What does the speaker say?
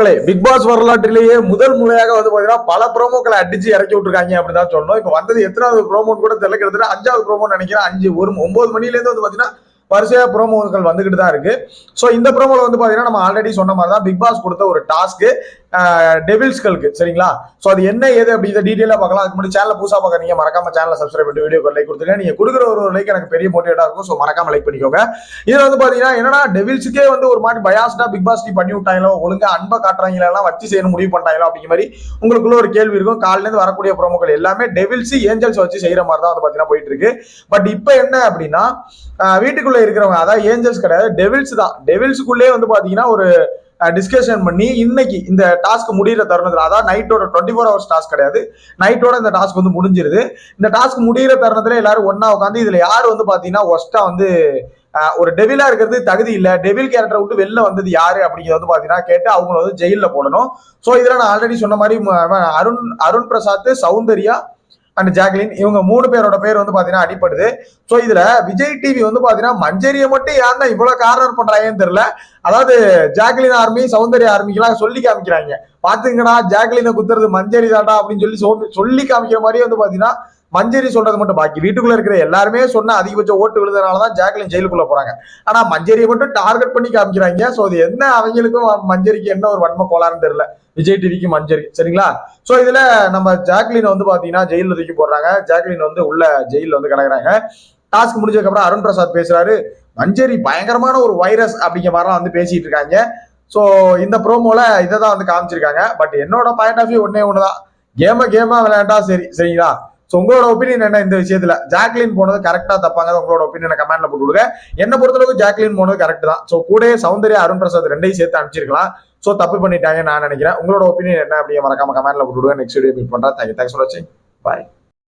ப்ரோமோக்களை big pass வரலாற்றிலேயே முதல் முறையாக வந்து பாத்தீங்கன்னா பல ப்ரோமோக்களை அடிச்சு இறக்கி விட்டுருக்காங்க அப்படின்னு தான் சொல்லணும். இப்போ வந்தது எத்தனாவது ப்ரோமோன்னு கூட தெரியல கிட்டத்தட்ட அஞ்சாவது ப்ரோமோ நினைக்கிறேன். அஞ்சு ஒரு ஒன்பது மணில இருந்து வந்து பாத்தீங்கன்னா வரிசையா ப்ரோமோக்கள் வந்துகிட்டு தான் இருக்கு. ஸோ இந்த ப்ரோமோல வந்து பாத்தீங்கன்னா நம்ம ஆல்ரெடி சொன்ன மாதிரி தான் பிக் பாஸ் கொடுத்த ஒரு டாஸ்க்கு டெவில்ஸ்களுக்கு சரிங்களா? ஸோ அது என்ன ஏது அப்படிங்கிற டீட்டெயிலாக பார்க்கலாம். அதுக்கு முன்னாடி சேனல் புதுசாக பார்க்குறீங்க மறக்காம சேனலை சப்ஸ்கிரைப் பண்ணி வீடியோ லைக் கொடுத்துருங்க. நீங்கள் கொடுக்குற ஒரு லைக் எனக்கு பெரிய மோட்டிவேட்டாக இருக்கும். ஸோ மறக்காம லைக் பண்ணிக்கோங்க. இதில் வந்து பார்த்தீங்கன்னா என்னன்னா டெவில்ஸுக்கே வந்து ஒரு மாதிரி பயாஸ்டா பிக் பாஸ் பண்ணி விட்டாங்களோ ஒழுங்காக அன்பை காட்டுறாங்களெல்லாம் வச்சு செய்யணும் முடிவு பண்ணிட்டாங்களோ அப்படிங்கிற மாதிரி உங்களுக்குள்ள ஒரு கேள்வி இருக்கும். காலிலேருந்து வரக்கூடிய ப்ரோமோக்கள் எல்லாமே டெவில்ஸ் ஏஞ்சல்ஸ் வச்சு செய்கிற மாதிரி தான் வந்து பார்த்தீங்கன்னா போயிட்டு இருக்கு. பட் இப்போ என்ன அப்படின்னா வீட்டுக்குள்ளே இருக்கிறவங்க அதாவது ஏஞ்சல்ஸ் கிடையாது டெவில்ஸ் தான். டெவில்ஸுக்குள்ளே வந்து பார்த்தீங்கன்னா ஒரு டிஸ்கஷன் பண்ணி இன்னைக்கு இந்த டாஸ்க் முடியிற தருணத்தில் அதாவது நைட்டோட டுவெண்ட்டி ஃபோர் ஹவர்ஸ் டாஸ்க் கிடையாது. நைட்டோட இந்த டாஸ்க் வந்து முடிஞ்சிருது. இந்த டாஸ்க் முடியிற தருணத்தில் எல்லாரும் ஒன்றா உட்காந்து இதில் யார் வந்து பார்த்தீங்கன்னா ஒஸ்டா வந்து ஒரு டெவிலா இருக்கிறது தகுதி இல்ல. டெவில் கேரக்டர் விட்டு வெளில வந்தது யாரு அப்படிங்கிறது வந்து பாத்தீங்கன்னா கேட்டு அவங்கள வந்து ஜெயில போடணும். சோ இதுல நான் ஆல்ரெடி சொன்ன மாதிரி அருண் அருண் பிரசாத் சௌந்தர்யா அண்ட் ஜாக்லின் இவங்க மூணு பேரோட பேர் வந்து பாத்தீங்கன்னா அடிப்படுது ஸோ இதுல விஜய் டிவி வந்து பாத்தீங்கன்னா மஞ்சரியை மட்டும் ஏன் தான் இவ்வளவு கார்னர் பண்றாங்கன்னு தெரியல. அதாவது ஜாக்லின் ஆர்மி சௌந்தர்ய ஆர்மிக்கெல்லாம் சொல்லி காமிக்கிறாங்க. பாத்துங்கடா ஜாக்லினை குத்துறது மஞ்சரி தாண்டா அப்படின்னு சொல்லி சொல்லி- சொல்லி காமிக்கிற மாதிரியே வந்து பாத்தீங்கன்னா மஞ்சரி சொல்றது மட்டும் பாக்கி. வீட்டுக்குள்ள இருக்கிற எல்லாருமே சொன்ன அதிகபட்ச ஓட்டு விழுதுனாலதான் ஜாக்லின் ஜெயிலுக்குள்ள போறாங்க. ஆனா மஞ்சரியை மட்டும் டார்கெட் பண்ணி காமிக்கிறாங்க. சோ அது என்ன அவங்களுக்கும் மஞ்சரிக்கு என்ன ஒரு வன்ம கோளாறுன்னு தெரியல. விஜய் டிவிக்கு மஞ்சரி. சரிங்களா? சோ இதுல நம்ம ஜாக்லின் வந்து பாத்தீங்கன்னா ஜெயில தூக்கி போடுறாங்க. ஜாக்லின் வந்து உள்ள ஜெயில வந்து கிடக்குறாங்க டாஸ்க் முடிஞ்சதுக்கு அப்புறம் அருண் பிரசாத் பேசுறாரு. மஞ்சரி பயங்கரமான ஒரு வைரஸ் அப்படிங்கிற மாதிரிலாம் வந்து பேசிட்டு இருக்காங்க. ஸோ இந்த ப்ரோமோல இதை தான் வந்து காமிச்சிருக்காங்க. பட் என்னோட பாயிண்ட் ஆஃப் வியூ ஒன்னே ஒண்ணுதான். கேம கேமா விளையாண்டா சரி. சரிங்களா? ஸோ உங்களோட ஒப்பீனியன் என்ன இந்த விஷயத்துல? ஜாக்லின் போனது கரெக்டா தப்பாங்க. உங்களோட ஒப்பீனியனை கமெண்ட்ல போட்டு விடுங்க. என்ன பொறுத்தளவுக்கு ஜாக்லின் போனது கரெக்ட் தான். ஸோ கூட சௌந்தர்யா அருண் பிரசாத் ரெண்டையும் சேர்த்து அனுப்பிச்சிருக்கலாம். ஸோ தப்பு பண்ணிட்டாங்கன்னு நான் நினைக்கிறேன். உங்களோட ஒப்பீனியன் என்ன அப்படியே மறக்காம கமெண்ட்ல போட்டு விடுங்க. நெக்ஸ்ட் வீடியோ மீட் பண்றேன். தேங்க்யூ தேங்க்ஸ் ஃபார் வாட்சிங் பாய்